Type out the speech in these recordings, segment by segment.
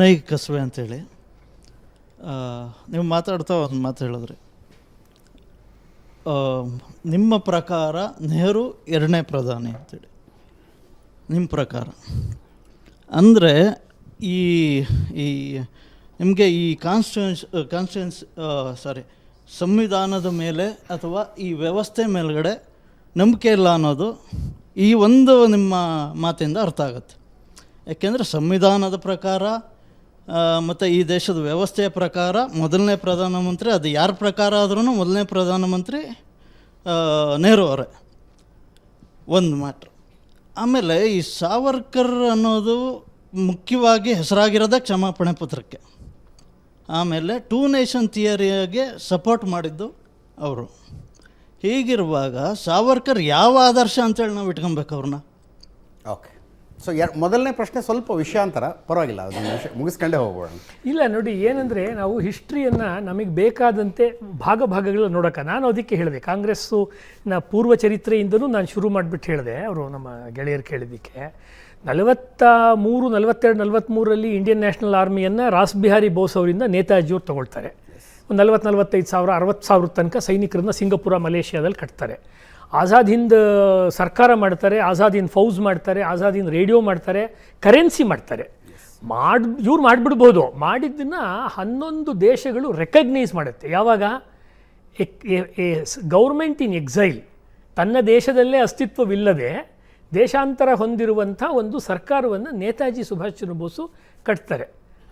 Nike ಕಸಬೆ ಅಂತೇಳಿ ನೀವು ಮಾತಾಡ್ತಾ ಒಂದು ಮಾತು ಹೇಳಿದ್ರಿ. ನಿಮ್ಮ ಪ್ರಕಾರ ನೆಹರು ಎರಡನೇ ಪ್ರಧಾನಿ ಅಂತೇಳಿ. ನಿಮ್ಮ ಪ್ರಕಾರ. ಅಂದರೆ ಈ ಈ ನಿಮಗೆ ಈ ಕಾನ್ಸ್ಟಿಟ್ಯೂನ್ಸ್ ಕಾನ್ಸ್ಟಿಟ್ಯೂನ್ಸ್ ಸಾರಿ ಸಂವಿಧಾನದ ಮೇಲೆ ಅಥವಾ ಈ ವ್ಯವಸ್ಥೆ ಮೇಲುಗಡೆ ನಂಬಿಕೆ ಇಲ್ಲ ಅನ್ನೋದು ಈ ಒಂದು ನಿಮ್ಮ ಮಾತಿಂದ ಅರ್ಥ ಆಗುತ್ತೆ. ಯಾಕೆಂದರೆ ಸಂವಿಧಾನದ ಪ್ರಕಾರ ಮತ್ತು ಈ ದೇಶದ ವ್ಯವಸ್ಥೆಯ ಪ್ರಕಾರ ಮೊದಲನೇ ಪ್ರಧಾನಮಂತ್ರಿ, ಅದು ಯಾರ ಪ್ರಕಾರ ಆದ್ರೂ ಮೊದಲನೇ ಪ್ರಧಾನಮಂತ್ರಿ ನೆಹರು ಅವರೇ. ಒಂದು ಮ್ಯಾಟ್ರ್ ಆಮೇಲೆ ಈ ಸಾವರ್ಕರ್ ಅನ್ನೋದು ಮುಖ್ಯವಾಗಿ ಹೆಸರಾಗಿರೋದೇ ಕ್ಷಮಾಪಣೆ ಪತ್ರಕ್ಕೆ. ಆಮೇಲೆ ಟೂ ನೇಷನ್ ಥಿಯರಿಗೆ ಸಪೋರ್ಟ್ ಮಾಡಿದ್ದು ಅವರು. ಹೀಗಿರುವಾಗ ಸಾವರ್ಕರ್ ಯಾವ ಆದರ್ಶ ಅಂತೇಳಿ ನಾವು ಇಟ್ಕೊಬೇಕು ಅವ್ರನ್ನ? ಓಕೆ. ಸೊ ಎರ್ ಮೊದಲನೇ ಪ್ರಶ್ನೆ ಸ್ವಲ್ಪ ವಿಷಯಾಂತರ. ಪರವಾಗಿಲ್ಲ ಅದನ್ನು ಮುಗಿಸ್ಕೊಂಡೇ ಹೋಗೋಣ ಇಲ್ಲ, ನೋಡಿ, ಏನಂದರೆ ನಾವು ಹಿಸ್ಟ್ರಿಯನ್ನು ನಮಗೆ ಬೇಕಾದಂತೆ ಭಾಗ ಭಾಗಗಳನ್ನ ನೋಡೋಕೆ ನಾನು ಅದಕ್ಕೆ ಹೇಳಿದೆ ಕಾಂಗ್ರೆಸ್ಸು ನ ಪೂರ್ವ ಚರಿತ್ರೆಯಿಂದಲೂ ನಾನು ಶುರು ಮಾಡಿಬಿಟ್ಟು ಹೇಳಿದೆ, ಅವರು ನಮ್ಮ ಗೆಳೆಯರು ಕೇಳಿದ್ದಕ್ಕೆ. ನಲವತ್ತ ಮೂರು, ನಲವತ್ತೆರಡು ನಲವತ್ತ್ಮೂರರಲ್ಲಿ ಇಂಡಿಯನ್ ನ್ಯಾಷನಲ್ ಆರ್ಮಿಯನ್ನು ರಾಸ್ ಬಿಹಾರಿ ಬೋಸ್ ಅವರಿಂದ ನೇತಾಜಿಯವ್ರು ತಗೊಳ್ತಾರೆ. ಒಂದು ನಲ್ವತ್ತು, ನಲವತ್ತೈದು ಸಾವಿರ, ಅರವತ್ತು ಸಾವಿರ ತನಕ ಸೈನಿಕರನ್ನ ಸಿಂಗಪುರ, ಮಲೇಷ್ಯಾದಲ್ಲಿ ಕಟ್ತಾರೆ. ಆಜಾದ್ ಹಿಂದ್ ಸರ್ಕಾರ ಮಾಡ್ತಾರೆ, ಆಜಾದ್ ಹಿಂದ್ ಫೌಜ್ ಮಾಡ್ತಾರೆ, ಆಜಾದ್ ಹಿಂದ್ ರೇಡಿಯೋ ಮಾಡ್ತಾರೆ, ಕರೆನ್ಸಿ ಮಾಡ್ತಾರೆ. ಮಾಡಿ, ಇವ್ರು ಮಾಡಿಬಿಡ್ಬೋದು. ಮಾಡಿದ್ದನ್ನ ಹನ್ನೊಂದು ದೇಶಗಳು ರೆಕಗ್ನೈಸ್ ಮಾಡುತ್ತೆ. ಯಾವಾಗ? Government in exile. ತನ್ನ ದೇಶದಲ್ಲೇ ಅಸ್ತಿತ್ವವಿಲ್ಲದೆ ದೇಶಾಂತರ ಹೊಂದಿರುವಂಥ ಒಂದು ಸರ್ಕಾರವನ್ನು ನೇತಾಜಿ ಸುಭಾಷ್ ಚಂದ್ರ ಬೋಸು ಕಟ್ತಾರೆ.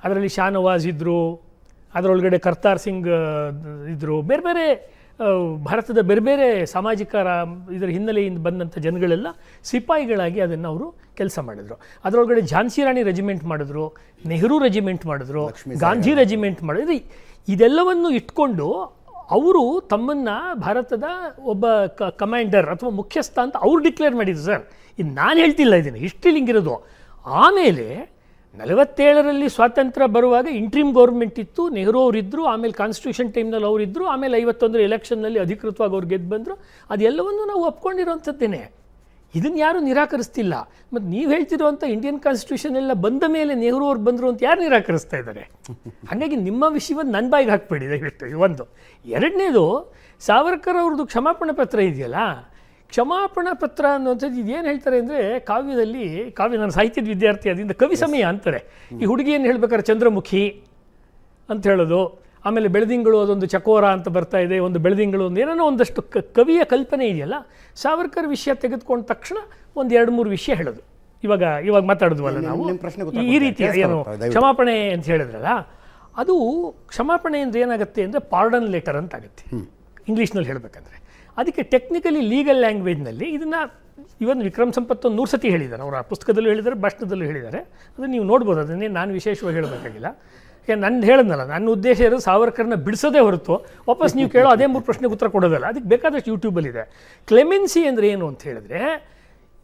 ಅದರಲ್ಲಿ ಶಾನವಾಜ್ ಇದ್ದರು ಅದರೊಳಗಡೆ ಕರ್ತಾರ್ ಸಿಂಗ್ ಇದ್ದರು ಬೇರೆ ಬೇರೆ ಭಾರತದ ಬೇರೆ ಬೇರೆ ಸಾಮಾಜಿಕ ಇದರ ಹಿನ್ನೆಲೆಯಿಂದ ಬಂದಂಥ ಜನಗಳೆಲ್ಲ ಸಿಪಾಯಿಗಳಾಗಿ ಅದನ್ನು ಅವರು ಕೆಲಸ ಮಾಡಿದ್ರು. ಅದರೊಳಗಡೆ ಝಾನ್ಸಿ ರಾಣಿ ರೆಜಿಮೆಂಟ್ ಮಾಡಿದ್ರು ನೆಹರು ರೆಜಿಮೆಂಟ್ ಮಾಡಿದ್ರು ಗಾಂಧಿ ರೆಜಿಮೆಂಟ್ ಮಾಡಿದ್ರು. ಇದೆಲ್ಲವನ್ನು ಇಟ್ಕೊಂಡು ಅವರು ತಮ್ಮನ್ನು ಭಾರತದ ಒಬ್ಬ ಕ ಕಮಾಂಡರ್ ಅಥವಾ ಮುಖ್ಯಸ್ಥ ಅಂತ ಅವ್ರು ಡಿಕ್ಲೇರ್ ಮಾಡಿದ್ರು ಸರ್. ಇದು ನಾನು ಹೇಳ್ತಿಲ್ಲ ಇದನ್ನು. ಹಿಸ್ಟ್ರಿಲಿಂಗಿರೋದು ಆಮೇಲೆ ನಲವತ್ತೇಳರಲ್ಲಿ ಸ್ವಾತಂತ್ರ್ಯ ಬರುವಾಗ ಇಂಟ್ರೀಮ್ ಗೌರ್ಮೆಂಟ್ ಇತ್ತು, ನೆಹರು ಅವರಿದ್ದರು ಆಮೇಲೆ ಕಾನ್ಸ್ಟಿಟ್ಯೂಷನ್ ಟೈಮ್ನಲ್ಲಿ ಅವರಿದ್ದರು ಆಮೇಲೆ ಐವತ್ತೊಂದರ ಎಲೆಕ್ಷನ್ನಲ್ಲಿ ಅಧಿಕೃತವಾಗಿ ಅವ್ರು ಗೆದ್ದು ಬಂದರು. ಅದೆಲ್ಲವನ್ನು ನಾವು ಒಪ್ಕೊಂಡಿರೋಂಥದ್ದೇನೆ. ಇದನ್ನು ಯಾರು ನಿರಾಕರಿಸ್ತಿಲ್ಲ. ಮತ್ತು ನೀವು ಹೇಳ್ತಿರುವಂಥ ಇಂಡಿಯನ್ ಕಾನ್ಸ್ಟಿಟ್ಯೂಷನ್ ಎಲ್ಲ ಬಂದ ಮೇಲೆ ನೆಹರು ಅವ್ರು ಬಂದರು ಅಂತ ಯಾರು ನಿರಾಕರಿಸ್ತಾ ಇದ್ದಾರೆ ಹಾಗಾಗಿ ನಿಮ್ಮ ವಿಷಯವನ್ನು ನನ್ನ ಬಾಯಿಗೆ ಹಾಕ್ಬೇಡಿ ದಯವಿಟ್ಟು. ಒಂದು. ಎರಡನೇದು, ಸಾವರ್ಕರ್ ಅವ್ರದ್ದು ಕ್ಷಮಾಪಣೆ ಪತ್ರ ಇದೆಯಲ್ಲ ಕ್ಷಮಾಪಣಾ ಪತ್ರ ಅನ್ನುವಂಥದ್ದು ಇದೇನು ಹೇಳ್ತಾರೆ ಅಂದರೆ ಕಾವ್ಯದಲ್ಲಿ ಕಾವ್ಯ ನಾನು ಸಾಹಿತ್ಯದ ವಿದ್ಯಾರ್ಥಿ ಅದರಿಂದ ಕವಿ ಸಮಯ ಅಂತಾರೆ. ಈ ಹುಡುಗಿಯನ್ನು ಏನು ಹೇಳ್ಬೇಕಾದ್ರೆ ಚಂದ್ರಮುಖಿ ಅಂತ ಹೇಳೋದು. ಆಮೇಲೆ ಬೆಳದಿಂಗಳು ಅದೊಂದು ಚಕೋರ ಅಂತ ಬರ್ತಾ ಇದೆ ಒಂದು ಬೆಳದಿಂಗಳು ಒಂದು ಏನೇನೋ ಒಂದಷ್ಟು ಕ- ಕವಿಯ ಕಲ್ಪನೆ ಇದೆಯಲ್ಲ ಸಾವರ್ಕರ್ ವಿಷಯ ತೆಗೆದುಕೊಂಡ ತಕ್ಷಣ ಒಂದು ಎರಡು ಮೂರು ವಿಷಯ ಹೇಳೋದು. ಇವಾಗ ಇವಾಗ ಮಾತಾಡಿದ್ವಲ್ಲ ನಾವು? ಈ-. ರೀತಿ ಏನು ಕ್ಷಮಾಪಣೆ ಅಂತ ಹೇಳಿದ್ರಲ್ಲ ಅದು ಕ್ಷಮಾಪಣೆ ಅಂದ್ರೆ ಏನಾಗುತ್ತೆ ಅಂದರೆ ಪಾರ್ಡನ್ ಲೆಟರ್ ಅಂತ ಆಗುತ್ತೆ. ಇಂಗ್ಲೀಷ್ನಲ್ಲಿ ಹೇಳಬೇಕಂದ್ರೆ. ಅದಕ್ಕೆ ಟೆಕ್ನಿಕಲಿ ಲೀಗಲ್ ಲ್ಯಾಂಗ್ವೇಜ್ನಲ್ಲಿ ಇದನ್ನು ಇವನ್ ವಿಕ್ರಮ್ ಸಂಪತ್ ಒಂದು ನೂರು ಸತಿ ಹೇಳಿದ್ದಾರೆ ಅವರ ಪುಸ್ತಕದಲ್ಲೂ ಹೇಳಿದ್ದಾರೆ ಭಾಷಣದಲ್ಲೂ ಹೇಳಿದ್ದಾರೆ ಅದನ್ನು ನೀವು ನೋಡ್ಬೋದು, ಅದನ್ನೇ ನಾನು ವಿಶೇಷವಾಗಿ ಹೇಳಬೇಕಾಗಿಲ್ಲ. ಯಾಕೆ ನಾನು ಹೇಳಿದ್ನಲ್ಲ, ನನ್ನ ಉದ್ದೇಶ ಇರೋದು ಸಾವರ್ಕರ್ನ ಬಿಡಿಸೋದೇ ಹೊರತು ವಾಪಸ್ ನೀವು ಕೇಳೋ ಅದೇ ಮೂರು ಪ್ರಶ್ನೆಗೆ ಉತ್ತರ ಕೊಡೋದಲ್ಲ, ಅದಕ್ಕೆ ಬೇಕಾದಷ್ಟು ಯೂಟ್ಯೂಬಲ್ಲಿದೆ ಕ್ಲೆಮೆನ್ಸಿ ಅಂದರೆ ಏನು ಅಂತ ಹೇಳಿದ್ರೆ,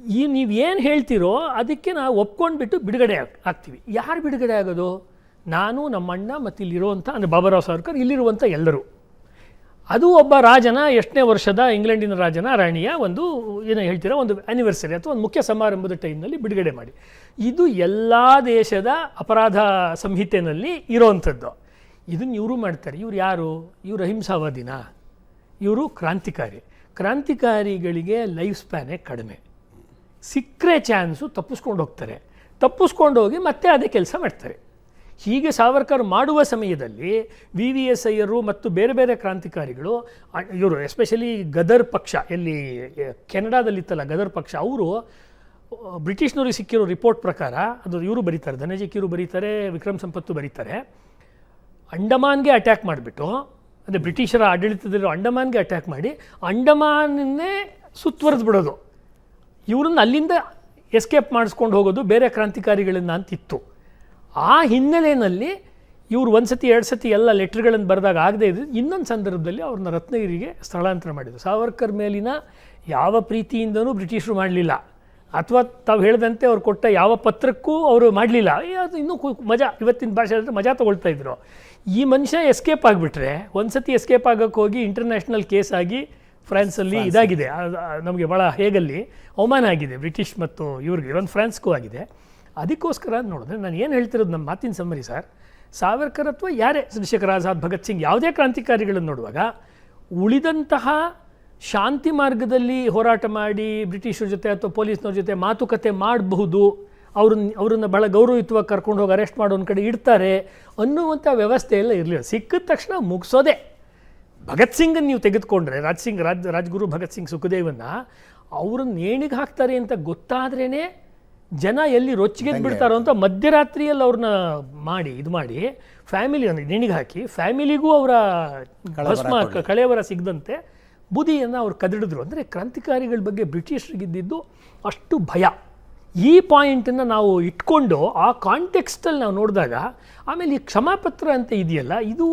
ಈ ನೀವು ಏನು ಹೇಳ್ತೀರೋ ಅದಕ್ಕೆ ನಾವು ಒಪ್ಕೊಂಡ್ಬಿಟ್ಟು ಬಿಡುಗಡೆ ಆಗ್- ಆಗ್ತೀವಿ. ಯಾರು ಬಿಡುಗಡೆ ಆಗೋದು? ನಾನು, ನಮ್ಮಣ್ಣ ಮತ್ತು ಇಲ್ಲಿರುವಂಥ ಅಂದರೆ ಬಾಬಾರಾವ್ ಸಾವರ್ಕರ್ ಇಲ್ಲಿರುವಂಥ ಎಲ್ಲರೂ. ಅದು ಒಬ್ಬ ರಾಜನ ಎಷ್ಟನೇ ವರ್ಷದ ಇಂಗ್ಲೆಂಡಿನ ರಾಜನ ರಾಣಿಯ ಒಂದು, ಏನು ಹೇಳ್ತೀರಾ, ಒಂದು ಆ್ಯನಿವರ್ಸರಿ ಅಥವಾ ಒಂದು ಮುಖ್ಯ ಸಮಾರಂಭದ ಟೈಮ್ನಲ್ಲಿ ಬಿಡುಗಡೆ ಮಾಡಿ. ಇದು ಎಲ್ಲ ದೇಶದ ಅಪರಾಧ ಸಂಹಿತೆಯಲ್ಲಿ ಇರೋವಂಥದ್ದು. ಇದನ್ನು ಇವರು ಮಾಡ್ತಾರೆ. ಇವ್ರು ಯಾರು? ಇವರು ಅಹಿಂಸಾವಾದಿನ? ಇವರು ಕ್ರಾಂತಿಕಾರಿ. ಕ್ರಾಂತಿಕಾರಿಗಳಿಗೆ ಲೈಫ್ ಸ್ಪ್ಯಾನೇ ಕಡಿಮೆ. ಸಿಕ್ಕರೆ ಚಾನ್ಸು ತಪ್ಪಿಸ್ಕೊಂಡು ಹೋಗ್ತಾರೆ. ತಪ್ಪಿಸ್ಕೊಂಡು ಹೋಗಿ ಮತ್ತೆ ಅದೇ ಕೆಲಸ ಮಾಡ್ತಾರೆ. ಹೀಗೆ ಸಾವರ್ಕರ್ ಮಾಡುವ ಸಮಯದಲ್ಲಿ ವಿ ವಿ ಎಸ್ ಐಯರು ಮತ್ತು ಬೇರೆ ಬೇರೆ ಕ್ರಾಂತಿಕಾರಿಗಳು ಇವರು ಎಸ್ಪೆಷಲಿ ಗದರ್ ಪಕ್ಷ, ಎಲ್ಲಿ ಕೆನಡಾದಲ್ಲಿತ್ತಲ್ಲ ಗದರ್ ಪಕ್ಷ, ಅವರು ಬ್ರಿಟಿಷ್ನವ್ರಿಗೆ ಸಿಕ್ಕಿರೋ ರಿಪೋರ್ಟ್ ಪ್ರಕಾರ, ಅದು ಇವರು ಬರೀತಾರೆ ಇವರು ಬರೀತಾರೆ, ವಿಕ್ರಮ್ ಸಂಪತ್ತು ಬರೀತಾರೆ, ಅಂಡಮಾನ್ಗೆ ಅಟ್ಯಾಕ್ ಮಾಡಿಬಿಟ್ಟು, ಅಂದರೆ ಬ್ರಿಟಿಷರ ಆಡಳಿತದಲ್ಲಿರೋ ಅಂಡಮಾನ್ಗೆ ಅಟ್ಯಾಕ್ ಮಾಡಿ, ಅಂಡಮಾನನ್ನೇ ಸುತ್ತುವರೆದು ಬಿಡೋದು. ಇವ್ರನ್ನ ಅಲ್ಲಿಂದ ಎಸ್ಕೇಪ್ ಮಾಡಿಸ್ಕೊಂಡು ಹೋಗೋದು ಬೇರೆ ಕ್ರಾಂತಿಕಾರಿಗಳಿಂದ ಅಂತಿತ್ತು. ಆ ಹಿನ್ನೆಲೆಯಲ್ಲಿ ಇವರು ಒಂದು ಸತಿ ಎರಡು ಸತಿ ಎಲ್ಲ ಲೆಟ್ರ್ಗಳನ್ನು ಬರೆದಾಗ ಆಗದೇ ಇದ್ದು ಇನ್ನೊಂದು ಸಂದರ್ಭದಲ್ಲಿ ಅವ್ರನ್ನ ರತ್ನಗಿರಿಗೆ ಸ್ಥಳಾಂತರ ಮಾಡಿದರು. ಸಾವರ್ಕರ್ ಮೇಲಿನ ಯಾವ ಪ್ರೀತಿಯಿಂದನೂ ಬ್ರಿಟಿಷರು ಮಾಡಲಿಲ್ಲ. ಅಥವಾ ತಾವು ಹೇಳಿದಂತೆ ಅವ್ರು ಕೊಟ್ಟ ಯಾವ ಪತ್ರಕ್ಕೂ ಅವರು ಮಾಡಲಿಲ್ಲ. ಅದು ಇನ್ನೂ ಮಜಾ ಇವತ್ತಿನ ಭಾಷೆ ಅಂದರೆ ಮಜಾ ತೊಗೊಳ್ತಾ ಇದ್ರು. ಈ ಮನುಷ್ಯ ಎಸ್ಕೇಪ್ ಆಗಿಬಿಟ್ರೆ ಒಂದು ಸತಿ ಎಸ್ಕೇಪ್ ಆಗೋಕ್ಕೆ ಹೋಗಿ ಇಂಟರ್ನ್ಯಾಷನಲ್ ಕೇಸ್ ಆಗಿ ಫ್ರಾನ್ಸಲ್ಲಿ ಇದಾಗಿದೆ. ನಮಗೆ ಭಾಳ ಹೇಗಲ್ಲಿ ಅವಮಾನ ಆಗಿದೆ ಬ್ರಿಟಿಷ್ ಮತ್ತು ಇವ್ರಿಗೆ ಇವನ್ ಫ್ರಾನ್ಸ್ಗೂ ಆಗಿದೆ. ಅದಕ್ಕೋಸ್ಕರ ನೋಡಿದ್ರೆ ನಾನು ಏನು ಹೇಳ್ತಿರೋದು ನಮ್ಮ ಮಾತಿನ ಸಮ್ಮರಿ ಸರ್, ಸಾವರ್ಕರ್ ಅಥವಾ ಯಾರೇ ಚಂದ್ರಶೇಖರ್ ಆಜಾದ್, ಭಗತ್ ಸಿಂಗ್ ಯಾವುದೇ ಕ್ರಾಂತಿಕಾರಿಗಳನ್ನು ನೋಡುವಾಗ ಉಳಿದಂತಹ ಶಾಂತಿ ಮಾರ್ಗದಲ್ಲಿ ಹೋರಾಟ ಮಾಡಿ ಬ್ರಿಟಿಷರ ಜೊತೆ ಅಥವಾ ಪೊಲೀಸ್ನವ್ರ ಜೊತೆ ಮಾತುಕತೆ ಮಾಡಬಹುದು ಅವ್ರನ್ನ ಅವರನ್ನು ಭಾಳ ಗೌರವಯುತವಾಗಿ ಕರ್ಕೊಂಡು ಹೋಗಿ ಅರೆಸ್ಟ್ ಮಾಡೋ ಒಂದು ಕಡೆ ಇಡ್ತಾರೆ ಅನ್ನುವಂಥ ವ್ಯವಸ್ಥೆ ಎಲ್ಲ ಇರಲಿಲ್ಲ. ಸಿಕ್ಕಿದ ತಕ್ಷಣ ಮುಗಿಸೋದೆ. ಭಗತ್ ಸಿಂಗನ್ನು ನೀವು ತೆಗೆದುಕೊಂಡ್ರೆ, ರಾಜ್ ಸಿಂಗ್, ರಾಜ್, ರಾಜ್ಗುರು ಭಗತ್ ಸಿಂಗ್ ಸುಖದೇವನ್ನ, ಅವ್ರನ್ನ ನೇಣಿಗೆ ಹಾಕ್ತಾರೆ ಅಂತ ಗೊತ್ತಾದ್ರೇ ಜನ ಎಲ್ಲಿ ರೊಚ್ಚಿಗೆ ಬಿಡ್ತಾರೋ ಅಂತ ಮಧ್ಯರಾತ್ರಿಯಲ್ಲಿ ಅವ್ರನ್ನ ಮಾಡಿ ಇದು ಮಾಡಿ ಫ್ಯಾಮಿಲಿ ನಿಣಿಗೆ ಹಾಕಿ ಫ್ಯಾಮಿಲಿಗೂ ಅವರ ಭಸ್ಮ ಕಳೆಯವರ ಸಿಗದಂತೆ ಬುದಿಯನ್ನು ಅವ್ರು ಕದಿಡಿದ್ರು. ಅಂದರೆ ಕ್ರಾಂತಿಕಾರಿಗಳ ಬಗ್ಗೆ ಬ್ರಿಟಿಷರಿಗಿದ್ದಿದ್ದು ಅಷ್ಟು ಭಯ. ಈ ಪಾಯಿಂಟನ್ನು ನಾವು ಇಟ್ಕೊಂಡು ಆ ಕಾಂಟೆಕ್ಸ್ಟಲ್ಲಿ ನಾವು ನೋಡಿದಾಗ ಆಮೇಲೆ ಈ ಕ್ಷಮಾಪತ್ರ ಅಂತ ಇದೆಯಲ್ಲ ಇದು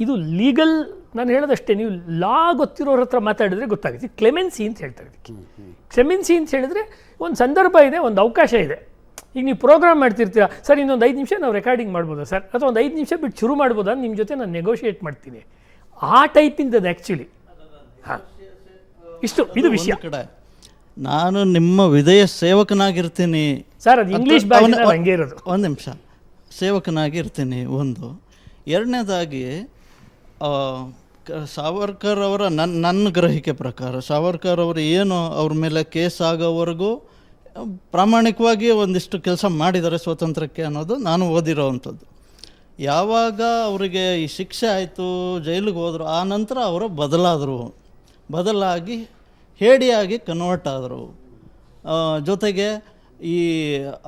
ಇದು ಲೀಗಲ್ ನಾನು ಹೇಳೋದಷ್ಟೇ ನೀವು ಲಾ ಗೊತ್ತಿರೋರ ಹತ್ರ ಮಾತಾಡಿದ್ರೆ ಗೊತ್ತಾಗುತ್ತೆ. ಕ್ಲೆಮೆನ್ಸಿ ಅಂತ ಹೇಳ್ತಾರೆ ಇದಕ್ಕೆ. ಕ್ಲೆಮೆನ್ಸಿ ಅಂತ ಹೇಳಿದ್ರೆ ಒಂದು ಸಂದರ್ಭ ಇದೆ ಒಂದು ಅವಕಾಶ ಇದೆ. ಈಗ ನೀವು ಪ್ರೋಗ್ರಾಮ್ ಮಾಡ್ತಿರ್ತೀರಾ ಸರ್ ಇನ್ನೊಂದು ಐದು ನಿಮಿಷ ನಾವು ರೆಕಾರ್ಡಿಂಗ್ ಮಾಡ್ಬೋದಾ ಸರ್? ಅಥವಾ ಒಂದು ಐದು ನಿಮಿಷ ಬಿಟ್ಟು ಶುರು ಮಾಡ್ಬೋದಾ ನಿಮ್ಮ ಜೊತೆ ನಾನು ನೆಗೋಷಿಯೇಟ್ ಮಾಡ್ತೀನಿ. ಆ ಟೈಪಿಂದದು ಆ್ಯಕ್ಚುಲಿ ಹಾಂ. ಇಷ್ಟು ಇದು ವಿಷಯ. ಕಡೆ ನಾನು ನಿಮ್ಮ ವಿಧೇಯ ಸೇವಕನಾಗಿರ್ತೀನಿ. ಸರ್ ಅದು ಇಂಗ್ಲೀಷ್ ಹಂಗೆ ಇರೋದು. ಒಂದು ನಿಮಿಷ. ಸೇವಕನಾಗಿರ್ತೀನಿ ಒಂದು. ಎರಡನೇದಾಗಿ ಸಾವರ್ಕರ್ ಅವರ ನನ್ನ ನನ್ನ ಗ್ರಹಿಕೆ ಪ್ರಕಾರ, ಸಾವರ್ಕರ್ ಅವರು ಏನು ಅವ್ರ ಮೇಲೆ ಕೇಸ್ ಆಗೋವರೆಗೂ ಪ್ರಾಮಾಣಿಕವಾಗಿ ಒಂದಿಷ್ಟು ಕೆಲಸ ಮಾಡಿದ್ದಾರೆ ಸ್ವಾತಂತ್ರ್ಯಕ್ಕೆ ಅನ್ನೋದು ನಾನು ಓದಿರೋವಂಥದ್ದು. ಯಾವಾಗ ಅವರಿಗೆ ಈ ಶಿಕ್ಷೆ ಆಯಿತು, ಜೈಲಿಗೆ ಹೋದರು, ಆ ನಂತರ ಅವರು ಬದಲಾದರು, ಬದಲಾಗಿ ಹೇಡಿಯಾಗಿ ಕನ್ವರ್ಟ್ ಆದರು. ಜೊತೆಗೆ ಈ,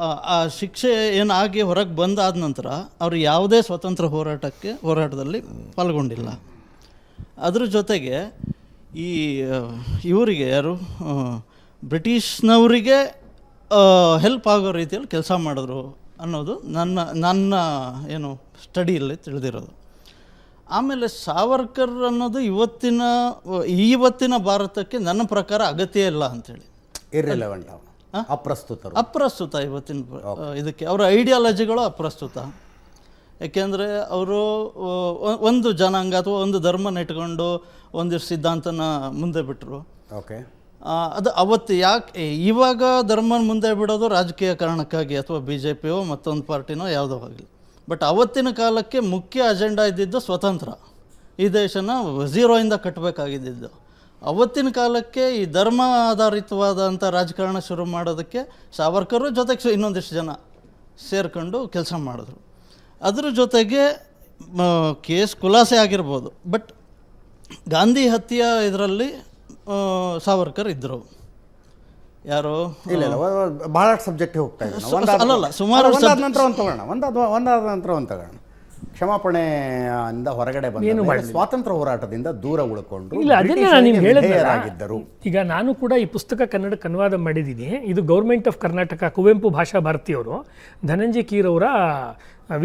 ಆ ಶಿಕ್ಷೆ ಏನಾಗಿ ಹೊರಗೆ ಬಂದಾದ ನಂತರ ಅವರು ಯಾವುದೇ ಸ್ವತಂತ್ರ ಹೋರಾಟಕ್ಕೆ, ಹೋರಾಟದಲ್ಲಿ ಪಾಲ್ಗೊಂಡಿಲ್ಲ. ಅದ್ರ ಜೊತೆಗೆ ಈ ಇವರಿಗೆ ಯಾರು ಬ್ರಿಟಿಷ್ನವರಿಗೆ ಹೆಲ್ಪ್ ಆಗೋ ರೀತಿಯಲ್ಲಿ ಕೆಲಸ ಮಾಡಿದ್ರು ಅನ್ನೋದು ನನ್ನ ನನ್ನ ಏನು ಸ್ಟಡಿಯಲ್ಲಿ ತಿಳಿದಿರೋದು. ಆಮೇಲೆ ಸಾವರ್ಕರ್ ಅನ್ನೋದು ಇವತ್ತಿನ ಇವತ್ತಿನ ಭಾರತಕ್ಕೆ ನನ್ನ ಪ್ರಕಾರ ಅಗತ್ಯ ಇಲ್ಲ ಅಂಥೇಳಿ ಇರ್ರಿಲೆವೆಂಟ್ ಅಪ್ರಸ್ತುತರು. ಅಪ್ರಸ್ತುತ ಇವತ್ತಿನ ಇದಕ್ಕೆ. ಅವರ ಐಡಿಯಾಲಜಿಗಳು ಅಪ್ರಸ್ತುತ. ಯಾಕೆಂದರೆ ಅವರು ಒಂದು ಜನಾಂಗ ಅಥವಾ ಒಂದು ಧರ್ಮನ ಇಟ್ಕೊಂಡು ಒಂದಿಷ್ಟು ಸಿದ್ಧಾಂತನ ಮುಂದೆ ಬಿಟ್ಟರು ಓಕೆ. ಅದು ಅವತ್ತು ಯಾಕೆ ಇವಾಗ ಧರ್ಮನ ಮುಂದೆ ಬಿಡೋದು ರಾಜಕೀಯ ಕಾರಣಕ್ಕಾಗಿ ಅಥವಾ ಬಿ ಜೆ ಪಿಯೋ ಮತ್ತೊಂದು ಪಾರ್ಟಿನೋ ಯಾವುದೋ ಆಗಲಿ ಬಟ್ ಅವತ್ತಿನ ಕಾಲಕ್ಕೆ ಮುಖ್ಯ ಅಜೆಂಡಾ ಇದ್ದಿದ್ದು ಸ್ವತಂತ್ರ. ಈ ದೇಶನ ಝೀರೋಯಿಂದ ಕಟ್ಟಬೇಕಾಗಿದ್ದು ಅವತ್ತಿನ ಕಾಲಕ್ಕೆ ಈ ಧರ್ಮ ಆಧಾರಿತವಾದಂಥ ರಾಜಕಾರಣ ಶುರು ಮಾಡೋದಕ್ಕೆ ಸಾವರ್ಕರು ಜೊತೆಗೆ ಇನ್ನೊಂದಿಷ್ಟು ಜನ ಸೇರ್ಕೊಂಡು ಕೆಲಸ ಮಾಡಿದ್ರು. ಅದ್ರ ಜೊತೆಗೆ ಕೇಸ್ ಖುಲಾಸೆ ಆಗಿರ್ಬೋದು. ಬಟ್ ಗಾಂಧಿ ಹತ್ಯೆ ಇದರಲ್ಲಿ ಸಾವರ್ಕರ್ ಇದ್ದರು ಯಾರು? ಇಲ್ಲ ಇಲ್ಲ ಬಹಳಷ್ಟು ಸಬ್ಜೆಕ್ಟ್ ಹೋಗ್ತಾ ಇದೆ ಅಲ್ಲಲ್ಲ, ಸುಮಾರು ಒಂದಾದ ನಂತರ ಒಂದು ತಗೋಣ ಒಂದಾದ ಒಂದಾದ ನಂತರ ಒಂದು ತಗೋಣ ಕ್ಷಮಾಪಣೆ ಇಂದ ಹೊರಗಡೆ ಬಂದ ಸ್ವಾತಂತ್ರ್ಯ ಹೋರಾಟದಿಂದ ದೂರ ಉಳ್ಕೊಂಡು ಇಲ್ಲ ಅದನ್ನೇ ನಾನು ನಿಮ್ಗೆ ಹೇಳಿದ್ದರು ಈಗ ನಾನು ಕೂಡ ಈ ಪುಸ್ತಕ ಕನ್ನಡಕ್ಕೆ ಅನುವಾದ ಮಾಡಿದ್ದೀನಿ. ಇದು ಗೌರ್ಮೆಂಟ್ ಆಫ್ ಕರ್ನಾಟಕ ಕುವೆಂಪು ಭಾಷಾ ಭಾರತಿಯವರು ಧನಂಜಯ ಕೀರ್ ಅವರ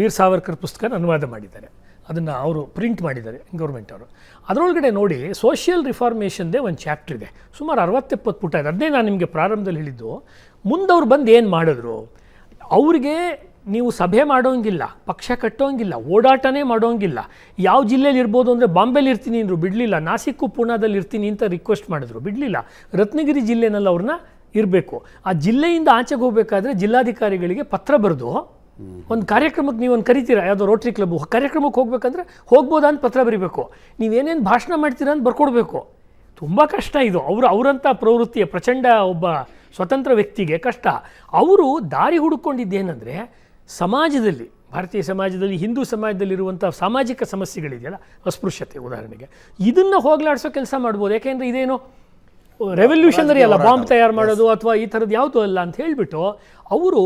ವೀರ್ ಸಾವರ್ಕರ್ ಪುಸ್ತಕನ ಅನುವಾದ ಮಾಡಿದ್ದಾರೆ. ಅದನ್ನು ಅವರು ಪ್ರಿಂಟ್ ಮಾಡಿದ್ದಾರೆ ಗೌರ್ಮೆಂಟ್ ಅವರು. ಅದರೊಳಗಡೆ ನೋಡಿ ಸೋಷಿಯಲ್ ರಿಫಾರ್ಮೇಷನ್ದೇ ಒಂದು ಚಾಪ್ಟರ್ ಇದೆ. ಸುಮಾರು ಅರವತ್ತೆಪ್ಪತ್ತು ಪುಟ ಇದೆ. ಅದನ್ನೇ ನಾನು ನಿಮಗೆ ಪ್ರಾರಂಭದಲ್ಲಿ ಹೇಳಿದ್ದು. ಮುಂದವ್ರು ಬಂದು ಏನು ಮಾಡಿದ್ರು? ಅವ್ರಿಗೆ ನೀವು ಸಭೆ ಮಾಡೋಂಗಿಲ್ಲ, ಪಕ್ಷ ಕಟ್ಟೋಂಗಿಲ್ಲ, ಓಡಾಟನೇ ಮಾಡೋಂಗಿಲ್ಲ. ಯಾವ ಜಿಲ್ಲೆಯಲ್ಲಿ ಇರ್ಬೋದು ಅಂದರೆ ಬಾಂಬೆಲಿ ಇರ್ತೀನಿ ಅಂದರು ಬಿಡಲಿಲ್ಲ, ನಾಸಿಕ್ಕು ಪೂನಾದಲ್ಲಿ ಇರ್ತೀನಿ ಅಂತ ರಿಕ್ವೆಸ್ಟ್ ಮಾಡಿದ್ರು ಬಿಡಲಿಲ್ಲ. ರತ್ನಗಿರಿ ಜಿಲ್ಲೆನಲ್ಲಿ ಅವ್ರನ್ನ ಇರಬೇಕು. ಆ ಜಿಲ್ಲೆಯಿಂದ ಆಚೆಗೆ ಹೋಗಬೇಕಾದ್ರೆ ಜಿಲ್ಲಾಧಿಕಾರಿಗಳಿಗೆ ಪತ್ರ ಬರೆದು ಒಂದು ಕಾರ್ಯಕ್ರಮಕ್ಕೆ ನೀವು ಒಂದು ಕರಿತೀರಾ? ಯಾವುದೋ ರೋಟ್ರಿ ಕ್ಲಬ್ ಕಾರ್ಯಕ್ರಮಕ್ಕೆ ಹೋಗ್ಬೇಕಂದ್ರೆ ಹೋಗ್ಬೋದಾ ಅಂತ ಪತ್ರ ಬರೀಬೇಕು. ನೀವೇನೇನು ಭಾಷಣ ಮಾಡ್ತೀರಾ ಅಂತ ಬರ್ಕೊಡ್ಬೇಕು. ತುಂಬ ಕಷ್ಟ ಇದು. ಅವರು ಅವರಂಥ ಪ್ರವೃತ್ತಿಯ ಪ್ರಚಂಡ ಒಬ್ಬ ಸ್ವತಂತ್ರ ವ್ಯಕ್ತಿಗೆ ಕಷ್ಟ. ಅವರು ದಾರಿ ಹುಡುಕೊಂಡಿದ್ದೇನೆಂದರೆ ಸಮಾಜದಲ್ಲಿ ಭಾರತೀಯ ಸಮಾಜದಲ್ಲಿ ಹಿಂದೂ ಸಮಾಜದಲ್ಲಿರುವಂಥ ಸಾಮಾಜಿಕ ಸಮಸ್ಯೆಗಳಿದೆಯಲ್ಲ ಅಸ್ಪೃಶ್ಯತೆ ಉದಾಹರಣೆಗೆ. ಇದನ್ನು ಹೋಗ್ಲಾಡಿಸೋ ಕೆಲಸ ಮಾಡ್ಬೋದು. ಯಾಕೆಂದರೆ ಇದೇನು ರೆವಲ್ಯೂಷನರಿ ಅಲ್ಲ ಬಾಂಬ್ ತಯಾರು ಮಾಡೋದು ಅಥವಾ ಈ ಥರದ್ದು ಯಾವುದು ಅಲ್ಲ ಅಂತ ಹೇಳಿಬಿಟ್ಟು ಅವರು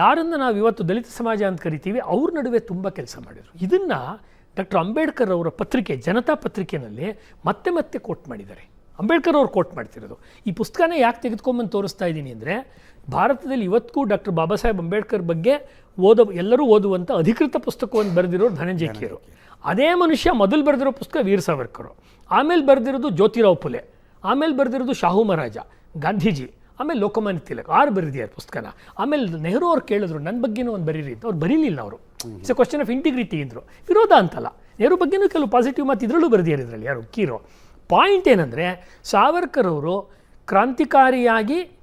ಯಾರನ್ನು ನಾವು ಇವತ್ತು ದಲಿತ ಸಮಾಜ ಅಂತ ಕರಿತೀವಿ ಅವ್ರ ನಡುವೆ ತುಂಬ ಕೆಲಸ ಮಾಡಿದರು. ಇದನ್ನು ಡಾಕ್ಟರ್ ಅಂಬೇಡ್ಕರ್ ಅವರ ಪತ್ರಿಕೆ ಜನತಾ ಪತ್ರಿಕೆಯಲ್ಲಿ ಮತ್ತೆ ಮತ್ತೆ ಕೋಟ್ ಮಾಡಿದ್ದಾರೆ. ಅಂಬೇಡ್ಕರ್ ಅವರು ಕೋಟ್ ಮಾಡ್ತಿರೋದು. ಈ ಪುಸ್ತಕನೇ ಯಾಕೆ ತೆಗೆದುಕೊಂಬಂದು ತೋರಿಸ್ತಾ ಇದ್ದೀನಿ ಅಂದರೆ ಭಾರತದಲ್ಲಿ ಇವತ್ತಿಗೂ ಡಾಕ್ಟರ್ ಬಾಬಾ ಸಾಹೇಬ್ ಅಂಬೇಡ್ಕರ್ ಬಗ್ಗೆ ಓದ ಎಲ್ಲರೂ ಓದುವಂಥ ಅಧಿಕೃತ ಪುಸ್ತಕವನ್ನು ಬರೆದಿರೋರು ಧನಂಜಯ ಕೀರು ಅದೇ ಮನುಷ್ಯ ಮೊದಲು ಬರೆದಿರೋ ಪುಸ್ತಕ ವೀರ್ ಸಾವರ್ಕರ್. ಆಮೇಲೆ ಬರೆದಿರೋದು ಜ್ಯೋತಿರಾವ್ ಫುಲೆ. ಆಮೇಲೆ ಬರೆದಿರೋದು ಶಾಹು ಮಹಾರಾಜ ಗಾಂಧೀಜಿ ಆಮೇಲೆ ಲೋಕಮಾನ್ಯ ತಿಲಕ್. ಆರು ಬರೆದಿದ್ದಾರೆ ಪುಸ್ತಕನ. ಆಮೇಲೆ ನೆಹರು ಅವ್ರು ಕೇಳಿದ್ರು ನನ್ನ ಬಗ್ಗೆನೂ ಒಂದು ಬರೀರಿ ಅಂತ. ಅವ್ರು ಬರೀಲಿಲ್ಲ ಅವರು. It's a question of integrity ಅಂದರು. ವಿರೋಧ ಅಂತಲ್ಲ. ನೆಹರು ಬಗ್ಗೆನೂ ಕೆಲವು ಪಾಸಿಟಿವ್ ಮಾತು ಇದರಲ್ಲೂ ಬರೆದಿದ್ದಾರೆ ಇದರಲ್ಲಿ ಯಾರು? ಕೀರೋ ಪಾಯಿಂಟ್ ಏನಂದರೆ ಸಾವರ್ಕರ್ ಅವರು ಕ್ರಾಂತಿಕಾರಿಯಾಗಿ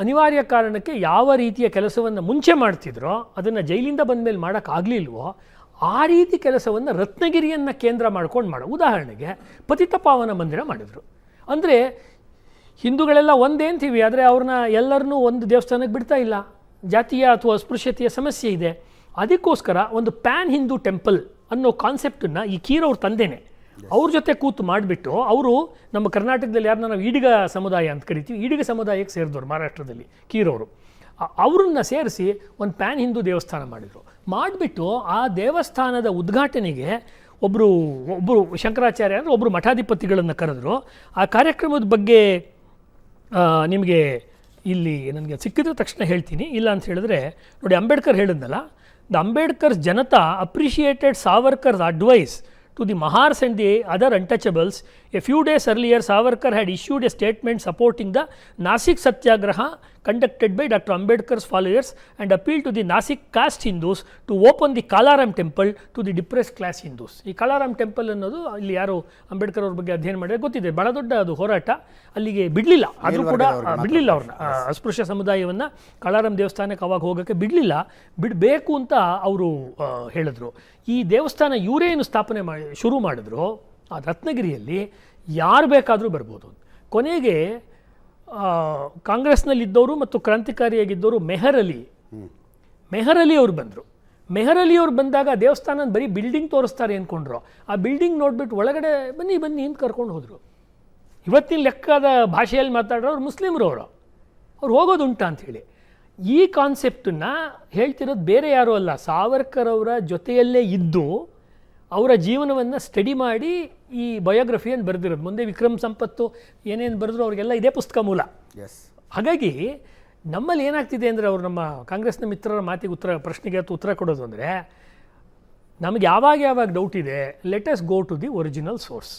ಅನಿವಾರ್ಯ ಕಾರಣಕ್ಕೆ ಯಾವ ರೀತಿಯ ಕೆಲಸವನ್ನು ಮುಂಚೆ ಮಾಡ್ತಿದ್ರೋ, ಅದನ್ನು ಜೈಲಿಂದ ಬಂದ ಮೇಲೆ ಮಾಡೋಕ್ಕಾಗಲಿಲ್ವೋ ಆ ರೀತಿ ಕೆಲಸವನ್ನು ರತ್ನಗಿರಿಯನ್ನು ಕೇಂದ್ರ ಮಾಡ್ಕೊಂಡು ಮಾಡೋ. ಉದಾಹರಣೆಗೆ ಪತಿತ ಪಾವನ ಮಂದಿರ ಮಾಡಿದರು. ಅಂದರೆ ಹಿಂದೂಗಳೆಲ್ಲ ಒಂದೇ ಅಂತೀವಿ, ಆದರೆ ಅವ್ರನ್ನ ಎಲ್ಲರನ್ನೂ ಒಂದು ದೇವಸ್ಥಾನಕ್ಕೆ ಬಿಡ್ತಾ ಇಲ್ಲ. ಜಾತಿಯ ಅಥವಾ ಅಸ್ಪೃಶ್ಯತೆಯ ಸಮಸ್ಯೆ ಇದೆ. ಅದಕ್ಕೋಸ್ಕರ ಒಂದು ಪ್ಯಾನ್ ಹಿಂದೂ ಟೆಂಪಲ್ ಅನ್ನೋ ಕಾನ್ಸೆಪ್ಟನ್ನು ಈ ಕೀರವ್ರ ತಂದೆನೇ. ಅವ್ರ ಜೊತೆ ಕೂತು ಮಾಡಿಬಿಟ್ಟು ಅವರು ನಮ್ಮ ಕರ್ನಾಟಕದಲ್ಲಿ ಯಾರನ್ನ ನಾವು ಈಡಿಗ ಸಮುದಾಯ ಅಂತ ಕರಿತೀವಿ. ಈಡಿಗ ಸಮುದಾಯಕ್ಕೆ ಸೇರಿದವರು ಮಹಾರಾಷ್ಟ್ರದಲ್ಲಿ ಕೀರೋರು ಅವ್ರನ್ನ ಸೇರಿಸಿ ಒಂದು ಪ್ಯಾನ್ ಹಿಂದೂ ದೇವಸ್ಥಾನ ಮಾಡಿದರು. ಮಾಡಿಬಿಟ್ಟು ಆ ದೇವಸ್ಥಾನದ ಉದ್ಘಾಟನೆಗೆ ಒಬ್ಬರು ಒಬ್ಬರು ಶಂಕರಾಚಾರ್ಯ ಅಂದರೆ ಒಬ್ಬರು ಮಠಾಧಿಪತಿಗಳನ್ನು ಕರೆದರು. ಆ ಕಾರ್ಯಕ್ರಮದ ಬಗ್ಗೆ ನಿಮಗೆ ಇಲ್ಲಿ ನನಗೆ ಸಿಕ್ಕಿದ ತಕ್ಷಣ ಹೇಳ್ತೀನಿ. ಇಲ್ಲ ಅಂತ ಹೇಳಿದ್ರೆ, ನೋಡಿ ಅಂಬೇಡ್ಕರ್ ಹೇಳಿದ್ನಲ್ಲ the Ambedkar's Janata appreciated Savarkar's advice to the Mahars and the other untouchables, a few days earlier, Savarkar had issued a statement supporting the Nasik Satyagraha conducted by Dr. Ambedkar's followers and appealed to the Nasik caste Hindus to open the Kalaram temple to the depressed class Hindus. ಈ Kalaram temple ಅನ್ನೋದು ಇಲ್ಲಿ ಯಾರು ಅಂಬೇಡ್ಕರ್ ಅವ್ರ ಬಗ್ಗೆ ಅಧ್ಯಯನ ಮಾಡಿದ್ರೆ ಗೊತ್ತಿದೆ. ಬಹಳ ದೊಡ್ಡ ಅದು ಹೋರಾಟ. ಅಲ್ಲಿಗೆ ಬಿಡಲಿಲ್ಲ. ಆದರೂ ಕೂಡ ಬಿಡಲಿಲ್ಲ ಅವ್ರನ್ನ. ಅಸ್ಪೃಶ್ಯ ಸಮುದಾಯವನ್ನು ಕಾಲಾರಾಮ್ ದೇವಸ್ಥಾನಕ್ಕೆ ಅವಾಗ ಹೋಗೋಕ್ಕೆ ಬಿಡಲಿಲ್ಲ. ಬಿಡಬೇಕು ಅಂತ ಅವರು ಹೇಳಿದ್ರು. ಈ ದೇವಸ್ಥಾನ ಇವರೇನು ಸ್ಥಾಪನೆ ಮಾಡಿ ಶುರು ಮಾಡಿದ್ರು ಆ ರತ್ನಗಿರಿಯಲ್ಲಿ ಯಾರು ಬೇಕಾದರೂ ಬರ್ಬೋದು ಕೊನೆಗೆ ಕಾಂಗ್ರೆಸ್ನಲ್ಲಿದ್ದವರು ಮತ್ತು ಕ್ರಾಂತಿಕಾರಿಯಾಗಿದ್ದವರು ಮೆಹರ್ ಅಲಿ ಮೆಹರ್ ಅಲಿ ಅವರು ಬಂದರು. ಮೆಹರ್ ಅಲಿ ಅವ್ರು ಬಂದಾಗ ದೇವಸ್ಥಾನ ಬರೀ ಬಿಲ್ಡಿಂಗ್ ತೋರಿಸ್ತಾರೆ ಅಂದ್ಕೊಂಡ್ರು ಆ ಬಿಲ್ಡಿಂಗ್ ನೋಡ್ಬಿಟ್ಟು ಒಳಗಡೆ ಬನ್ನಿ ಬನ್ನಿ ಅಂತ ಕರ್ಕೊಂಡು ಹೋದರು. ಇವತ್ತಿನ ಲೆಕ್ಕದ ಭಾಷೆಯಲ್ಲಿ ಮಾತಾಡೋರು ಮುಸ್ಲಿಮ್ರು ಅವರು. ಅವ್ರು ಹೋಗೋದುಂಟ ಅಂಥೇಳಿ ಈ ಕಾನ್ಸೆಪ್ಟನ್ನು ಹೇಳ್ತಿರೋದು ಬೇರೆ ಯಾರೂ ಅಲ್ಲ, ಸಾವರ್ಕರ್ ಅವರ ಜೊತೆಯಲ್ಲೇ ಇದ್ದು ಅವರ ಜೀವನವನ್ನು ಸ್ಟಡಿ ಮಾಡಿ ಈ ಬಯೋಗ್ರಫಿಯನ್ನು ಬರೆದಿರೋದು? ಮುಂದೆ ವಿಕ್ರಮ್ ಸಂಪತ್ತು ಏನೇನು ಬರೆದ್ರು ಅವ್ರಿಗೆಲ್ಲ ಇದೇ ಪುಸ್ತಕ ಮೂಲ. ಎಸ್ ಹಾಗಾಗಿ ನಮ್ಮಲ್ಲಿ ಏನಾಗ್ತಿದೆ ಅಂದರೆ ಅವರು ನಮ್ಮ ಕಾಂಗ್ರೆಸ್ನ ಮಿತ್ರರ ಮಾತಿಗೆ ಉತ್ತರ ಪ್ರಶ್ನೆಗೆ ಅಥವಾ ಉತ್ತರ ಕೊಡೋದು ಅಂದರೆ ನಮಗೆ ಯಾವಾಗ ಯಾವಾಗ ಡೌಟ್ ಇದೆ let us go to the original source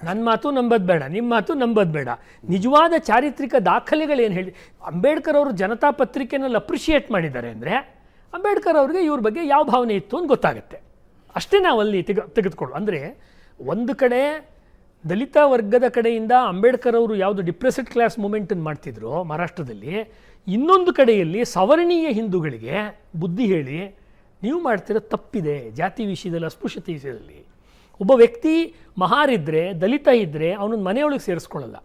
ನನ್ನ ಮಾತು ನಂಬೋದು ಬೇಡ ನಿಮ್ಮ ಮಾತು ನಂಬೋದು ಬೇಡ. ನಿಜವಾದ ಚಾರಿತ್ರಿಕ ದಾಖಲೆಗಳು ಏನು ಹೇಳಿ ಅಂಬೇಡ್ಕರ್ ಅವರು ಜನತಾ ಪತ್ರಿಕೆನಲ್ಲಿ ಅಪ್ರಿಷಿಯೇಟ್ ಮಾಡಿದ್ದಾರೆ ಅಂದರೆ ಅಂಬೇಡ್ಕರ್ ಅವ್ರಿಗೆ ಇವ್ರ ಬಗ್ಗೆ ಯಾವ ಭಾವನೆ ಇತ್ತು ಅಂತ ಗೊತ್ತಾಗುತ್ತೆ. ಅಷ್ಟೇ ನಾವಲ್ಲಿ ತೆಗೆ ತೆಗೆದುಕೊಳ್ಳು ಅಂದರೆ ಒಂದು ಕಡೆ ದಲಿತ ವರ್ಗದ ಕಡೆಯಿಂದ ಅಂಬೇಡ್ಕರ್ ಅವರು ಯಾವುದು ಡಿಪ್ರೆಸ್ಡ್ ಕ್ಲಾಸ್ ಮೂಮೆಂಟನ್ನು ಮಾಡ್ತಿದ್ರು ಮಹಾರಾಷ್ಟ್ರದಲ್ಲಿ, ಇನ್ನೊಂದು ಕಡೆಯಲ್ಲಿ ಸವರ್ಣೀಯ ಹಿಂದೂಗಳಿಗೆ ಬುದ್ಧಿ ಹೇಳಿ, ನೀವು ಮಾಡ್ತಿರೋ ತಪ್ಪಿದೆ, ಜಾತಿ ವಿಷಯದಲ್ಲಿ, ಅಸ್ಪೃಶ್ಯತೆ ವಿಷಯದಲ್ಲಿ. ಒಬ್ಬ ವ್ಯಕ್ತಿ ಮಹಾರಿದ್ದರೆ ದಲಿತ ಇದ್ದರೆ ಅವನನ್ನು ಮನೆಯೊಳಗೆ ಸೇರಿಸ್ಕೊಳ್ಳಲ್ಲ.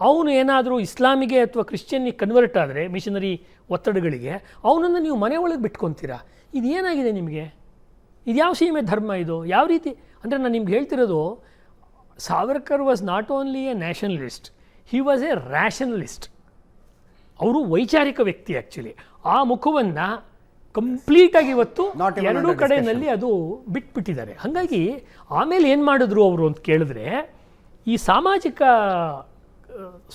ಅವನು ಏನಾದರೂ ಇಸ್ಲಾಮಿಗೆ ಅಥವಾ ಕ್ರಿಶ್ಚಿಯನ್ನಿಗೆ ಕನ್ವರ್ಟ್ ಆದರೆ ಮಿಷನರಿ ಒತ್ತಡಗಳಿಗೆ, ಅವನನ್ನು ನೀವು ಮನೆಯೊಳಗೆ ಬಿಟ್ಕೊತೀರಾ? ಇದು ಏನಾಗಿದೆ ನಿಮಗೆ? ಇದು ಯಾವ ಸೀಮೆ ಧರ್ಮ ಇದು? ಯಾವ ರೀತಿ? ಅಂದರೆ ನಾನು ನಿಮ್ಗೆ ಹೇಳ್ತಿರೋದು Savarkar was not only a nationalist he was a rationalist ಅವರು ವೈಚಾರಿಕ ವ್ಯಕ್ತಿ ಆ್ಯಕ್ಚುಲಿ ಆ ಮುಖವನ್ನು ಕಂಪ್ಲೀಟಾಗಿ ಇವತ್ತು ಎರಡೂ ಕಡೆಯಲ್ಲಿ ಅದು ಬಿಟ್ಬಿಟ್ಟಿದ್ದಾರೆ. ಹಾಗಾಗಿ ಆಮೇಲೆ ಏನು ಮಾಡಿದ್ರು ಅವರು ಅಂತ ಕೇಳಿದ್ರೆ ಈ ಸಾಮಾಜಿಕ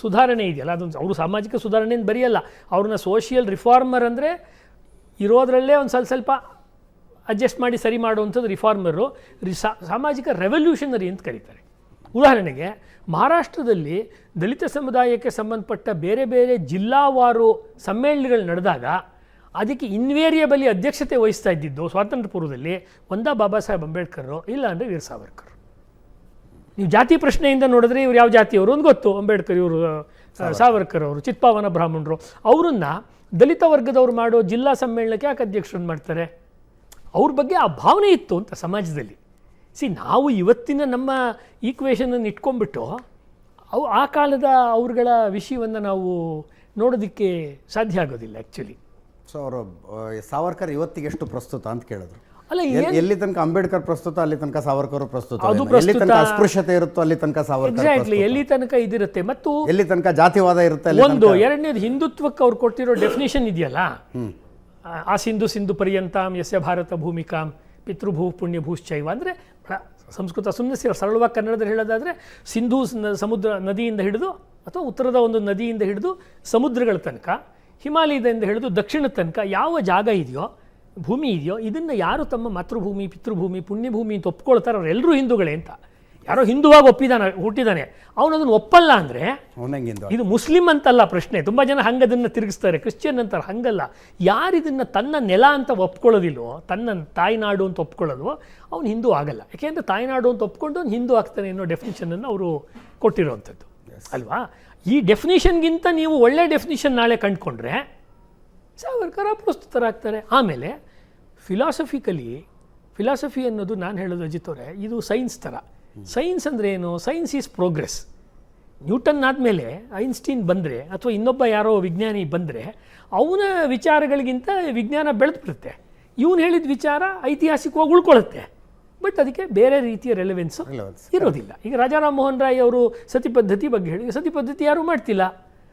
ಸುಧಾರಣೆ ಇದೆಯಲ್ಲ ಅದೊಂದು ಅವರು ಸಾಮಾಜಿಕ ಸುಧಾರಣೆ ಅಂತ ಬರೆಯಲ್ಲ. ಅವ್ರನ್ನ ಸೋಷಿಯಲ್ ರಿಫಾರ್ಮರ್ ಅಂದರೆ ಇರೋದ್ರಲ್ಲೇ ಒಂದು ಸ್ವಲ್ಪ ಸ್ವಲ್ಪ ಅಡ್ಜಸ್ಟ್ ಮಾಡಿ ಸರಿ ಮಾಡುವಂಥದ್ದು ರಿಫಾರ್ಮರು ರಿ. ಸಾಮಾಜಿಕ ರೆವಲ್ಯೂಷನರಿ ಅಂತ ಕರೀತಾರೆ. ಉದಾಹರಣೆಗೆ ಮಹಾರಾಷ್ಟ್ರದಲ್ಲಿ ದಲಿತ ಸಮುದಾಯಕ್ಕೆ ಸಂಬಂಧಪಟ್ಟ ಬೇರೆ ಬೇರೆ ಜಿಲ್ಲಾವಾರು ಸಮ್ಮೇಳನಗಳು ನಡೆದಾಗ ಅದಕ್ಕೆ ಇನ್ವೇರಿಯಬಲಿ ಅಧ್ಯಕ್ಷತೆ ವಹಿಸ್ತಾ ಇದ್ದಿದ್ದು ಸ್ವಾತಂತ್ರ್ಯ ಪೂರ್ವದಲ್ಲಿ ಒಂದಾ ಬಾಬಾ ಸಾಹೇಬ್ ಅಂಬೇಡ್ಕರ್ ಇಲ್ಲ ಅಂದರೆ ವೀರ್ ಸಾವರ್ಕರ್ ನೀವು ಜಾತಿ ಪ್ರಶ್ನೆಯಿಂದ ನೋಡಿದ್ರೆ ಇವ್ರು ಯಾವ ಜಾತಿಯವರು ಅಂತ ಗೊತ್ತು. ಅಂಬೇಡ್ಕರ್ ಇವರು ಸಾವರ್ಕರ್. ಅವರು ಚಿತ್ಪಾವನ ಬ್ರಾಹ್ಮಣರು. ಅವರನ್ನು ದಲಿತ ವರ್ಗದವ್ರು ಮಾಡೋ ಜಿಲ್ಲಾ ಸಮ್ಮೇಳನಕ್ಕೆ ಯಾಕೆ ಅಧ್ಯಕ್ಷರನ್ನು ಮಾಡ್ತಾರೆ? ಅವ್ರ ಬಗ್ಗೆ ಆ ಭಾವನೆ ಇತ್ತು ಅಂತ ಸಮಾಜದಲ್ಲಿ. ಸಿ ನಾವು ಇವತ್ತಿನ ನಮ್ಮ ಈಕ್ವೇಷನನ್ನು ಇಟ್ಕೊಂಡ್ಬಿಟ್ಟು ಅವು ಆ ಕಾಲದ ಅವ್ರಗಳ ವಿಷಯವನ್ನು ನಾವು ನೋಡೋದಕ್ಕೆ ಸಾಧ್ಯ ಆಗೋದಿಲ್ಲ ಆ್ಯಕ್ಚುಲಿ ಸೊ ಅವರು ಸಾವರ್ಕರ್ ಇವತ್ತಿಗೆ ಎಷ್ಟು ಪ್ರಸ್ತುತ ಅಂತ ಕೇಳಿದ್ರು. ಅಲ್ಲ ಎಲ್- ಎಲ್ಲಿ ತನಕ ಅಂಬೇಡ್ಕರ್ ಪ್ರಸ್ತುತ ಅಲ್ಲಿ ತನಕ ಸಾವರ್ಕರ್ ಪ್ರಸ್ತುತ? ಎಲ್ಲಿ ತನಕ ಅಸ್ಪೃಶ್ಯತೆ ಇರುತ್ತೋ ಅಲ್ಲಿ ತನಕ ಸಾವರ್ಕರ್ ಎಕ್ಸಾಕ್ಟ್ಲಿ. ಎಲ್ಲಿ ತನಕ ಇದಿರುತ್ತೆ? ಮತ್ತು ಎಲ್ಲಿ ತನಕ ಜಾತಿವಾದ ಇರುತ್ತೆ ಅಲ್ಲಿ ಒಂದು ಎರಡನೇದು ಹಿಂದುತ್ವಕ್ಕೆ ಅವ್ರು ಕೊಟ್ಟಿರೋ ಡೆಫಿನೇಷನ್ ಇದೆಯಲ್ಲ? ಆ- ಆ ಸಿಂಧು ಪರ್ಯಂತಾಂ ಯಸ್ಯ ಭಾರತ ಭೂಮಿಕಾಂ ಪಿತೃಭೂ ಪುಣ್ಯಭೂಶ್ಚೈವ. ಅಂದರೆ ಸಂಸ್ಕೃತ ಸುಮ್ಮನೆ ಸರಳವಾಗಿ ಕನ್ನಡದಲ್ಲಿ ಹೇಳೋದಾದರೆ ಸಿಂಧು ಸಮುದ್ರ, ನದಿಯಿಂದ ಹಿಡಿದು ಅಥವಾ ಉತ್ತರದ ಒಂದು ನದಿಯಿಂದ ಹಿಡಿದು ಸಮುದ್ರಗಳ ತನಕ, ಹಿಮಾಲಯದಿಂದ ಹಿಡಿದು ದಕ್ಷಿಣ ತನಕ ಯಾವ ಜಾಗ ಇದೆಯೋ, ಭೂಮಿ ಇದೆಯೋ, ಇದನ್ನು ಯಾರು ತಮ್ಮ ಮಾತೃಭೂಮಿ, ಪಿತೃಭೂಮಿ, ಪುಣ್ಯಭೂಮಿ ಅಂತ ಒಪ್ಕೊಳ್ತಾರೆ ಅವರೆಲ್ಲರೂ ಹಿಂದೂಗಳೇ ಅಂತ. ಯಾರೋ ಹಿಂದುವಾಗಿ ಒಪ್ಪಿದಾನೆ ಹುಟ್ಟಿದಾನೆ. ಅವನು ಅದನ್ನು ಒಪ್ಪಲ್ಲ ಅಂದರೆ ಇದು ಮುಸ್ಲಿಂ ಅಂತಲ್ಲ ಪ್ರಶ್ನೆ. ತುಂಬ ಜನ ಹಂಗೆ ಅದನ್ನು ತಿರುಗಿಸ್ತಾರೆ. ಕ್ರಿಶ್ಚಿಯನ್ ಅಂತಾರೆ. ಹಂಗಲ್ಲ. ಯಾರಿದನ್ನು ತನ್ನ ನೆಲ ಅಂತ ಒಪ್ಕೊಳ್ಳೋದಿಲ್ವೋ ತನ್ನ ತಾಯ್ನಾಡು ಅಂತ ಒಪ್ಕೊಳ್ಳೋದು ಅವನು ಹಿಂದೂ ಆಗಲ್ಲ. ಯಾಕೆಂದರೆ ತಾಯ್ನಾಡು ಅಂತ ಒಪ್ಕೊಂಡು ಅವ್ನು ಹಿಂದೂ ಆಗ್ತಾನೆ ಅನ್ನೋ ಡೆಫಿನಿಷನನ್ನು ಅವರು ಕೊಟ್ಟಿರೋವಂಥದ್ದು. ಅಲ್ವಾ? ಈ ಡೆಫಿನಿಷನ್ಗಿಂತ ನೀವು ಒಳ್ಳೆ ಡೆಫಿನಿಷನ್ ನಾಳೆ ಕಂಡುಕೊಂಡ್ರೆ ಸಾವರ್ಕರ್ ಅಪ್ರಸ್ತುತರಾಗ್ತಾರೆ ಆಮೇಲೆ ಫಿಲಾಸಫಿಕಲಿ ಫಿಲಾಸಫಿ ಅನ್ನೋದು ನಾನು ಹೇಳೋದು ಅಜಿತ್ ಅವರೇ ಇದು ಸೈನ್ಸ್ ಥರ ಸೈನ್ಸ್ ಅಂದರೆ ಏನು? ಸೈನ್ಸ್ ಈಸ್ ಪ್ರೋಗ್ರೆಸ್ ನ್ಯೂಟನ್ ಆದಮೇಲೆ ಐನ್ಸ್ಟೀನ್ ಬಂದರೆ ಅಥವಾ ಇನ್ನೊಬ್ಬ ಯಾರೋ ವಿಜ್ಞಾನಿ ಬಂದರೆ ಅವನ ವಿಚಾರಗಳಿಗಿಂತ ವಿಜ್ಞಾನ ಬೆಳೆದು ಬಿಡುತ್ತೆ ಇವನು ಹೇಳಿದ ವಿಚಾರ ಐತಿಹಾಸಿಕವಾಗಿ ಉಳ್ಕೊಳ್ಳುತ್ತೆ ಬಟ್ ಅದಕ್ಕೆ ಬೇರೆ ರೀತಿಯ ರೆಲೆವೆನ್ಸು. ಇರೋದಿಲ್ಲ. ಈಗ ರಾಜಾರಾಮ್ ಮೋಹನ್ ರಾಯ್ ಅವರು ಸತಿ ಪದ್ಧತಿ ಬಗ್ಗೆ ಹೇಳಿ ಸತಿ ಪದ್ಧತಿ ಯಾರೂ ಮಾಡ್ತಿಲ್ಲ.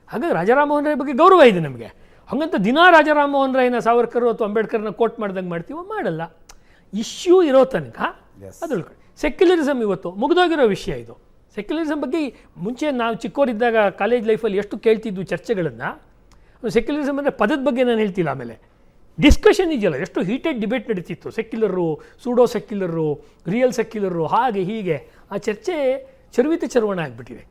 ಹಾಗಾಗಿ ರಾಜಾರಾಮ್ ಮೋಹನ್ ರಾಯ್ ಬಗ್ಗೆ ಗೌರವ ಇದೆ ನಮಗೆ. ಹಾಗಂತ ದಿನಾ ರಾಜಾರಾಮ್ ಮೋಹನ್ ರಾಯ್ನ ಸಾವರ್ಕರ್ ಅಥವಾ ಅಂಬೇಡ್ಕರ್ನ ಕೋಟ್ ಮಾಡ್ದಂಗೆ ಮಾಡ್ತೀವೋ ಮಾಡಲ್ಲ. ಇಶ್ಯೂ ಇರೋ ತನಕ Yes. ಸೆಕ್ಯುಲರಿಸಮ್ ಇವತ್ತು ಮುಗಿದೋಗಿರೋ ವಿಷಯ ಇದು. ಸೆಕ್ಯುಲರಿಸಮ್ ಬಗ್ಗೆ ಮುಂಚೆ ನಾವು ಚಿಕ್ಕವರಿದ್ದಾಗ ಕಾಲೇಜ್ ಲೈಫಲ್ಲಿ ಎಷ್ಟು ಕೇಳ್ತಿದ್ವು ಚರ್ಚೆಗಳನ್ನು ಸೆಕ್ಯುಲರಿಸಮ್ ಅಂದರೆ ಪದದ ಬಗ್ಗೆ ನಾನು ಹೇಳ್ತಿಲ್ಲ ಆಮೇಲೆ. ಡಿಸ್ಕಷನ್ ಇದೆಯಲ್ಲ, ಎಷ್ಟು ಹೀಟೆಡ್ ಡಿಬೇಟ್ ನಡೀತಿತ್ತು. Secular pseudo secular real secular ಹಾಗೆ ಹೀಗೆ. ಆ ಚರ್ಚೆ ಚರ್ವಿತ ಚರ್ವಣ ಆಗಿಬಿಟ್ಟಿದೆ.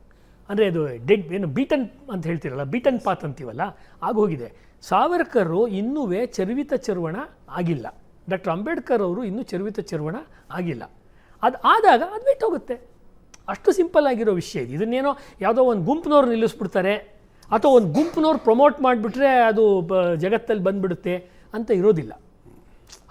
ಅಂದರೆ ಅದು ಡೆಡ್ ಏನು ಬೀಟನ್ ಅಂತ ಹೇಳ್ತಿರಲ್ಲ ಬೀಟನ್ ಪಾತ್ ಅಂತೀವಲ್ಲ, ಆಗೋಗಿದೆ. ಸಾವರ್ಕರು ಇನ್ನೂ ಚರ್ವಿತ ಚರ್ವಣ ಆಗಿಲ್ಲ. ಡಾಕ್ಟರ್ ಅಂಬೇಡ್ಕರ್ ಅವರು ಇನ್ನೂ ಚರ್ವಿತ ಚರ್ವಣ ಆಗಿಲ್ಲ. ಅದು ಆದಾಗ ಅದು ಬಿಟ್ಟೋಗುತ್ತೆ. ಅಷ್ಟು ಸಿಂಪಲ್ ಆಗಿರೋ ವಿಷಯ ಇದು. ಇದನ್ನೇನೋ ಯಾವುದೋ ಒಂದು ಗುಂಪಿನವ್ರು ನಿಲ್ಲಿಸ್ಬಿಡ್ತಾರೆ, ಅಥವಾ ಒಂದು ಗುಂಪಿನವ್ರು ಪ್ರಮೋಟ್ ಮಾಡಿಬಿಟ್ರೆ ಅದು ಬ, ಜಗತ್ತಲ್ಲಿ ಬಂದ್ಬಿಡುತ್ತೆ ಅಂತ ಇರೋದಿಲ್ಲ.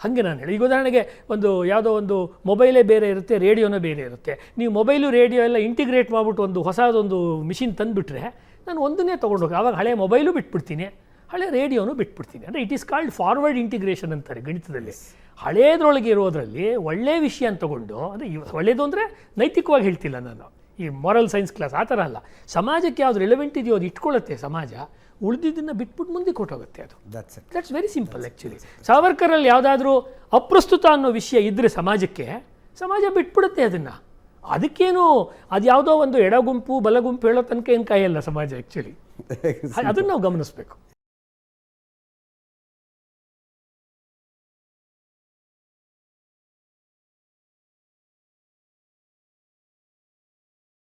ಹಾಗೆ ನಾನು ಹೇಳಿ. ಈಗ ಉದಾಹರಣೆಗೆ ಒಂದು ಯಾವುದೋ ಒಂದು ಮೊಬೈಲೇ ಬೇರೆ ಇರುತ್ತೆ, ರೇಡಿಯೋನೇ ಬೇರೆ ಇರುತ್ತೆ. ನೀವು ಮೊಬೈಲು, ರೇಡಿಯೋ ಎಲ್ಲ ಇಂಟಿಗ್ರೇಟ್ ಮಾಡಿಬಿಟ್ಟು ಒಂದು ಹೊಸದೊಂದು ಮಿಷಿನ್ ತಂದುಬಿಟ್ರೆ, ನಾನು ಒಂದನ್ನೇ ತೊಗೊಂಡೋಗಿ, ಆವಾಗ ಹಳೆ ಮೊಬೈಲು ಬಿಟ್ಬಿಡ್ತೀನಿ. ಹಳೆ ರೇಡಿಯೋನು ಬಿಟ್ಬಿಡ್ತೀನಿ. ಅಂದರೆ it is called forward integration ಅಂತಾರೆ ಗಣಿತದಲ್ಲಿ. ಹಳೇದ್ರೊಳಗೆ ಇರೋದರಲ್ಲಿ ಒಳ್ಳೆಯ ವಿಷಯ ಅಂತ ತಗೊಂಡು ಅಂದರೆ ಒಳ್ಳೆಯದು ಅಂದರೆ ನೈತಿಕವಾಗಿ ಹೇಳ್ತಿಲ್ಲ ನಾನು. ಈ ಮಾರಲ್ ಸೈನ್ಸ್ ಕ್ಲಾಸ್ ಆ ಥರ ಅಲ್ಲ. ಸಮಾಜಕ್ಕೆ ಯಾವ್ದು ರಿಲೆವೆಂಟ್ ಇದೆಯೋ ಅದು ಇಟ್ಕೊಳ್ಳುತ್ತೆ ಸಮಾಜ. ಉಳಿದಿದ್ದನ್ನು ಬಿಟ್ಬಿಟ್ಟು ಮುಂದೆ ಕೊಟ್ಟೋಗುತ್ತೆ ಅದು. ದಟ್ಸ್ ವೆರಿ ಸಿಂಪಲ್ ಆ್ಯಕ್ಚುಲಿ ಸಾವರ್ಕರಲ್ಲಿ ಯಾವುದಾದ್ರೂ ಅಪ್ರಸ್ತುತ ಅನ್ನೋ ವಿಷಯ ಇದ್ದರೆ ಸಮಾಜಕ್ಕೆ ಸಮಾಜ ಬಿಟ್ಬಿಡುತ್ತೆ ಅದನ್ನು. ಅದಕ್ಕೇನು ಅದು ಯಾವುದೋ ಒಂದು ಎಡಗುಂಪು ಬಲಗುಂಪು ಬಲ ಗುಂಪು ಹೇಳೋ ತನಕ ಏನು ಕಾಯಲ್ಲ ಸಮಾಜ ಆ್ಯಕ್ಚುಲಿ ಅದನ್ನು ನಾವು ಗಮನಿಸಬೇಕು.